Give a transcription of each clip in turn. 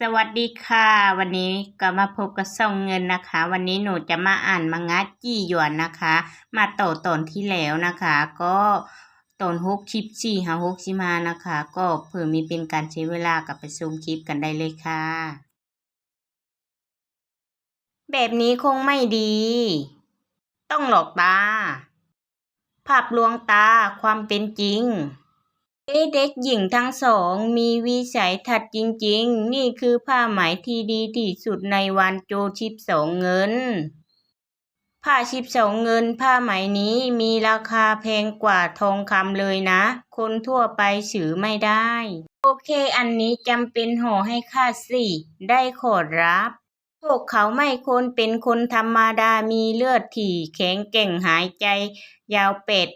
สวัสดีค่ะ วันนี้ก็มาพบกับส่องเงินนะคะ วันนี้หนูจะมาอ่านมังงะจี้หยวนนะคะ มาต่อตอนที่แล้วนะคะ ก็ตอนฮกคลิปสี่หาฮกชิมานะคะ ก็เผื่อมีเป็นการใช้เวลากับไปชมคลิปกันได้เลยค่ะ แบบนี้คงไม่ดี ต้องหลอกตา ภาพลวงตาความเป็นจริง เด็กหญิงทั้งสองมีวิสัยทัศน์จริงๆ นี่คือผ้าไหมที่ดีที่สุดในวันโจชิบสองเงิน ผ้าชิบสองเงินผ้าไหมนี้มีราคาแพงกว่าทองคำเลยนะ คนทั่วไปซื้อไม่ได้ โอเคอันนี้จำเป็นห่อให้ข้าสิ ได้ขอรับ พวกเขาไม่ควรเป็นคนธรรมดามีเลือดที่แข็งแก่งหายใจ ยาวเป็ด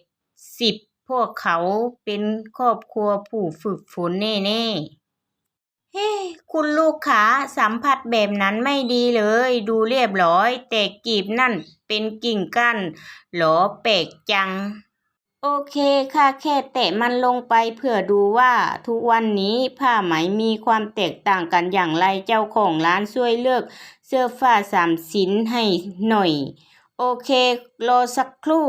สิบ พวกเขาเป็นครอบครัวผู้ฝึกฝนแน่ๆ เฮ้ คุณลูกขาสัมผัสแบบนั้นไม่ดีเลย ดูเรียบร้อย แต่กีบนั่นเป็นกิ่งก้านหรอแปลกจัง โอเคค่ะแค่แตะมันลงไปเพื่อดูว่าทุกวันนี้ผ้าไหมมีความแตกต่างกันอย่างไรเจ้าของร้านช่วยเลือก เสื้อผ้าสามชิ้นให้หน่อย โอเครอสักครู่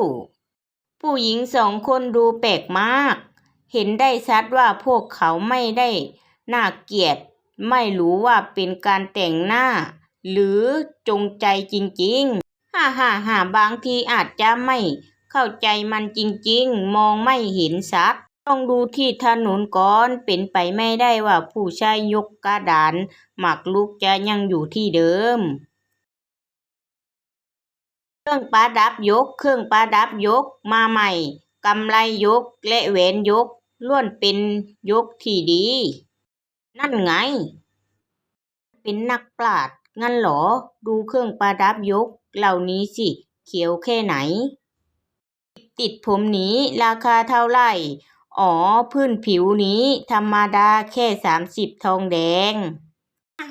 ผู้หญิงสองคนดูแปลกมาก เห็นได้ชัดว่าพวกเขาไม่ได้น่าเกลียด ไม่รู้ว่าเป็นการแต่งหน้า หรือจงใจจริงๆ ฮ่าฮ่าฮ่าบางทีอาจจะไม่เข้าใจมันจริงๆ มองไม่เห็นชัด ต้องดูที่ถนนก่อนเป็นไปไม่ได้ว่าผู้ชายยกกระดานหมากลุกจะยังอยู่ที่เดิม เครื่องประดับยก เครื่องประดับยก มาใหม่ กำไลยก และแหวนยก ล้วนเป็นยกที่ดี นั่นไง เป็นนักปราชญ์งั้นหรอ ดูเครื่องประดับยก เหล่านี้สิ เขียวแค่ไหน ติดผมนี้ราคาเท่าไหร่ อ๋อ พื้นผิวนี้ธรรมดาแค่สามสิบทองแดง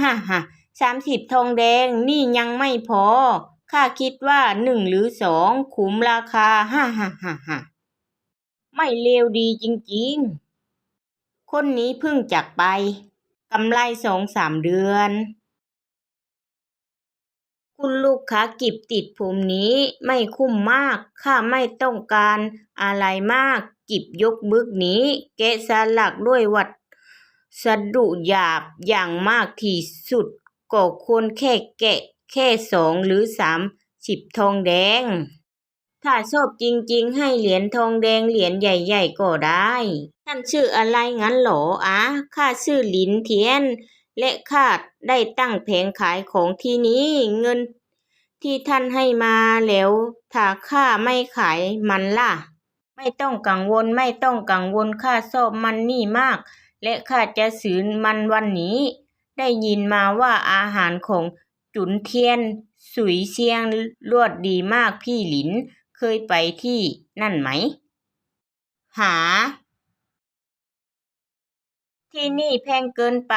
ฮ่าฮ่าสามสิบทองแดงนี่ยังไม่พอ ข้าคิดว่าหนึ่งหรือสองคุ้มราคาฮ่าฮ่าฮ่าฮ่าไม่เลวดีจริงๆ คนนี้เพิ่งจากไปกำไรสองสามเดือน คุณลูกค้ากิบติดผมนี้ไม่คุ้มมาก ข้าไม่ต้องการอะไรมาก กิบยกบึกนี้แกะสลักด้วยวัดสดุหยาบอย่างมากที่สุดก็ควรแค่แกะ แค่สองหรือสามสิบทองแดง ถ้าชอบจริงๆ ให้เหรียญทองแดงเหรียญใหญ่ๆก็ได้ ท่านชื่ออะไรงั้นหรออะข้าชื่อหลินเทียน และข้าได้ตั้งแผงขายของที่นี้เงิน ที่ท่านให้มาแล้ว ถ้าข้าไม่ขายมันล่ะ ไม่ต้องกังวลไม่ต้องกังวลข้าชอบมันนี่มาก และข้าจะซื้อมันวันนี้ ได้ยินมาว่าอาหารของ จุนเทียน สุยเซียงรวดดีมากพี่หลิน เคยไปที่นั่นไหม หา ที่นี่แพงเกินไป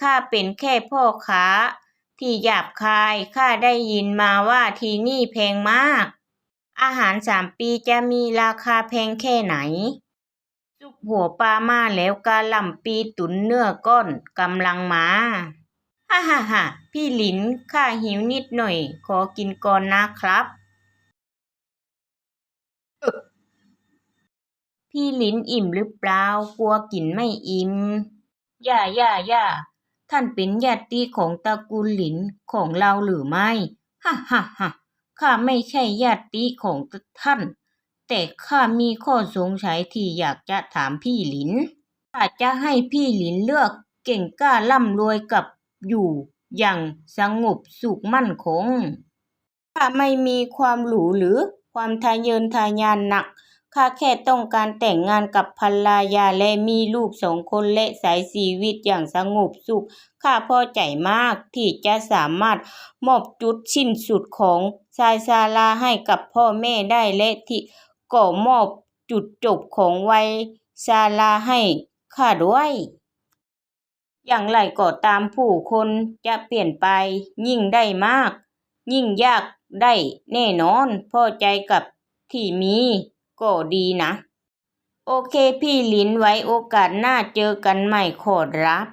ข้าเป็นแค่พ่อค้า ที่หยาบคาย ข้าได้ยินมาว่าที่นี่แพงมาก อาหารสามปีจะมีราคาแพงแค่ไหนซุปหัวปลามาแล้วกะหล่ำปีตุนเนื้อก้อนกำลังมา ฮ่าฮ่าฮ่าพี่หลินข้าหิวนิดหน่อย ขอกินก่อนนะครับ พี่หลินอิ่มหรือเปล่ากลัวกินไม่อิ่มย่าย่าย่าท่านเป็นญาติของตระกูลหลินของเราหรือไม่ฮ่าฮ่าฮ่าข้าไม่ใช่ญาติของท่าน แต่ข้ามีข้อสงสัยที่อยากจะถามพี่หลินข้าจะให้พี่หลินเลือกเก่งกล้าร่ำรวยกับ อยู่อย่างสงบสุขมั่นคง ข้าไม่มีความหรูหรือความทะเยอทะยานหนัก ข้าแค่ต้องการแต่งงานกับภรรยาและมีลูกสองคนและใช้ชีวิตอย่างสงบสุข ข้าพอใจมากที่จะสามารถมอบจุดสิ้นสุดของชายชาราให้กับพ่อแม่ได้และที่ก็มอบจุดจบของวัยชาราให้ข้าด้วย อย่างไรก็ตามผู้คนจะเปลี่ยนไปยิ่งได้มาก ยิ่งยากได้แน่นอนพอใจกับที่มีก็ดีนะ โอเคพี่ลินไว้โอกาสหน้าเจอกันใหม่ขอรับ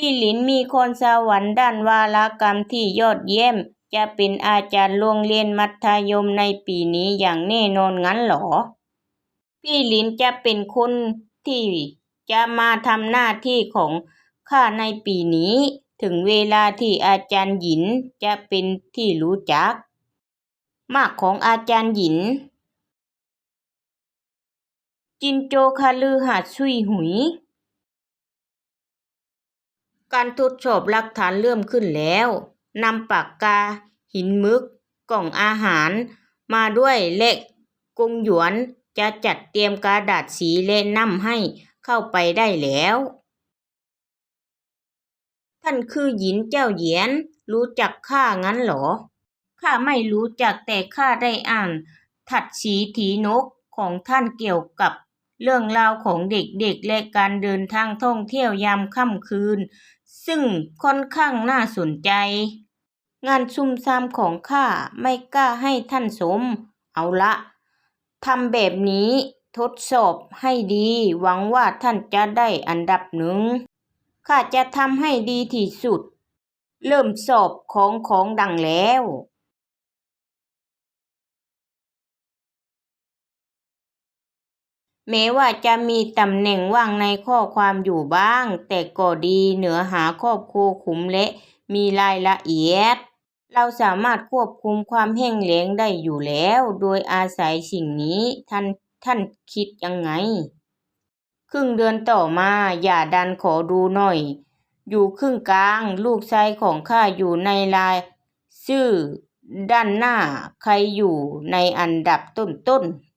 พี่หลินมีคนสวรรค์ด้านวารกรรมที่ยอดเยี่ยม จะเป็นอาจารย์โรงเรียนมัธยมในปีนี้อย่างแน่นอนงั้นหรอ พี่หลินจะเป็นคนที่จะมาทำหน้าที่ของข้าในปีนี้ ถึงเวลาที่อาจารย์หยินจะเป็นที่รู้จัก มากของอาจารย์หยิน จินโจคาลือหาดซุยหุย การทดสอบหลักฐานเริ่มขึ้นแล้วนำปากกา หินมึก กล่องอาหาร มาด้วยและกงหยวนจะจัดเตรียมกระดาษสีและนำให้เข้าไปได้แล้ว ท่านคือหยินเจ้าเหยียนรู้จักข้างั้นหรอข้าไม่รู้จักแต่ข้าได้อ่าน ถัดสีถีนกของท่านเกี่ยวกับ เรื่องราวของเด็กๆและการเดินทางท่องเที่ยวยามค่ำคืน ซึ่งค่อนข้างน่าสนใจ งานซุ่มซามของข้าไม่กล้าให้ท่านสม เอาละทำแบบนี้ทดสอบให้ดี หวังว่าท่านจะได้อันดับหนึ่งข้าจะทำให้ดีที่สุด เริ่มสอบของของดังแล้ว แม้ว่าจะมีตำแหน่งว่างในข้อความอยู่บ้าง แต่ก็ดีเหนือหาครอบครัวคุมและมีรายละเอียด เราสามารถควบคุมความแห้งแล้งได้อยู่แล้ว โดยอาศัยสิ่งนี้ท่านท่านคิดยังไง ครึ่งเดือนต่อมาอย่าดันขอดูหน่อย อยู่ครึ่งกลาง ลูกชายของข้าอยู่ในราย ชื่อด้านหน้าใครอยู่ในอันดับต้นๆ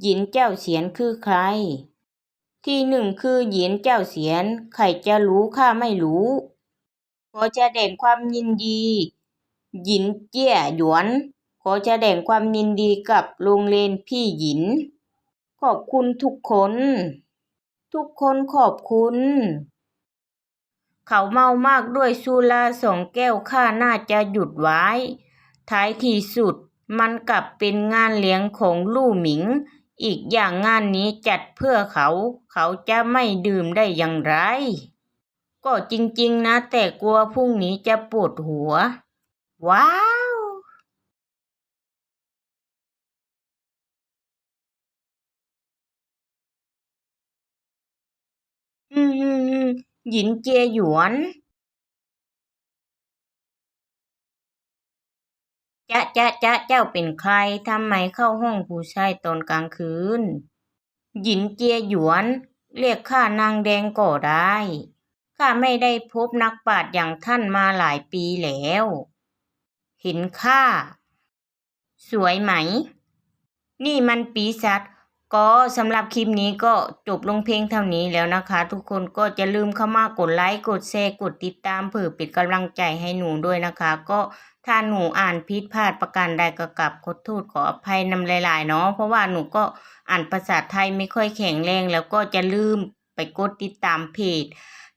หยินเจ้าเสียนคือใคร ที่หนึ่งคือหยินเจ้าเสียน ใครจะรู้ข้าไม่รู้ขอแสดงความยินดี หยินเจี้ยหยวน ขอจะแสดงความยินดีกับโรงเรียนพี่หยิน ขอบคุณทุกคน ทุกคนขอบคุณ เขาเมามากด้วยสุราสองแก้วข้าน่าจะหยุดไว้ ท้ายที่สุดมันกลับเป็นงานเลี้ยงของลู่หมิง อีกอย่างงานนี้จัดเพื่อเขา เขาจะไม่ดื่มได้อย่างไร ก็จริงๆนะ แต่กลัวพรุ่งนี้จะปวดหัว ว้าว อืมอืมอืมหยินเจียหยวน จ๊ะจ๊ะจ๊ะเจ้าเป็นใครทำไมเข้าห้องผู้ชายตอนกลางคืน หยินเจียหยวน เรียกข้านางแดงก็ได้ข้าไม่ได้พบนักปราชญ์อย่างท่านมาหลายปีแล้ว เห็นข้า สวยไหม นี่มันปีศาจ ก็สำหรับคลิปนี้ก็จบลงเพียงเท่านี้แล้วนะคะ ทุกคนก็จะลืมเข้ามากดไลค์กดแชร์กดติดตามเพื่อเป็นกำลังใจให้หนูด้วยนะคะ ก็ถ้าหนูอ่านผิดพลาดประการใดก็กลับขอโทษขออภัยนำหลายๆเนาะเพราะว่าหนูก็อ่านภาษาไทยไม่ค่อยแข็งแรงแล้วก็จะลืมไปกดติดตามเพจ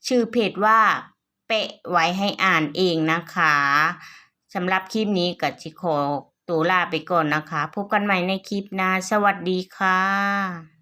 ชื่อเพจว่าเปะไว้ให้อ่านเองนะคะสำหรับคลิปนี้ก็จิขอ ตัวลาไปก่อนนะคะ พบกันใหม่ในคลิปหน้า สวัสดีค่ะ